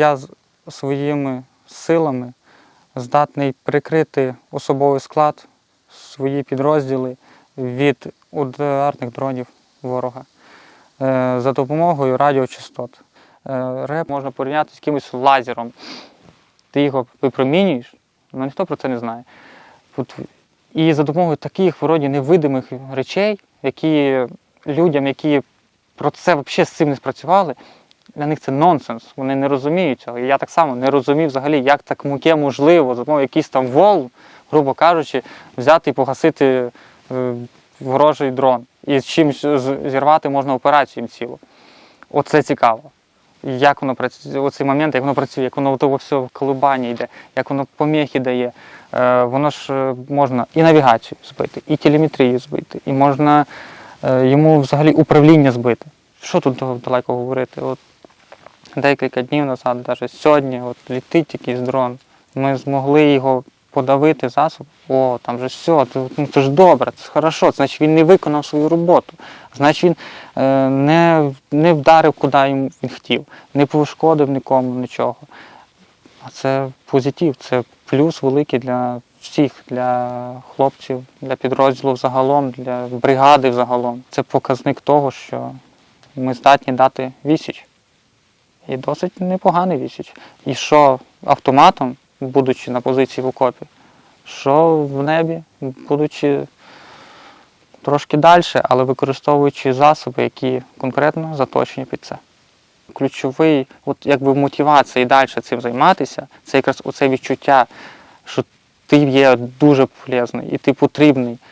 Я своїми силами здатний прикрити особовий склад, свої підрозділи від ударних дронів ворога е, за допомогою радіочастот. Е, Реп можна порівняти з якимось лазером. Ти його випромінюєш, але ніхто про це не знає. І за допомогою таких вроді невидимих речей, які людям, які про це взагалі з цим не спрацювали, для них це нонсенс. Вони не розуміють цього. І я так само не розумів взагалі, як таке можливо, за допомогою якийсь там вол, грубо кажучи, взяти і погасити е, ворожий дрон. І з чимось зірвати можна операцію цілу. Оце цікаво. Як воно працює, оцей момент, як воно працює, як воно того все в колебання йде, як воно поміхи дає. Е, воно ж е, можна і навігацію збити, і телеметрію збити, і можна е, йому взагалі управління збити. Що тут далеко говорити? От декілька днів назад, навіть сьогодні, от літить якийсь дрон. Ми змогли його подавити засоб. О, там же все, ну, це ж добре, це хорошо, значить він не виконав свою роботу. Значить він е, не, не вдарив, куди він хотів, не пошкодив нікому нічого. А це позитив, це плюс великий для всіх, для хлопців, для підрозділу загалом, для бригади загалом. Це показник того, що ми здатні дати відсіч. І досить непоганий відсіч. І що автоматом, будучи на позиції в окопі, що в небі, будучи трошки далі, але використовуючи засоби, які конкретно заточені під це. Ключовий, от якби мотивація і далі цим займатися, це якраз оце відчуття, що ти є дуже полезний і ти потрібний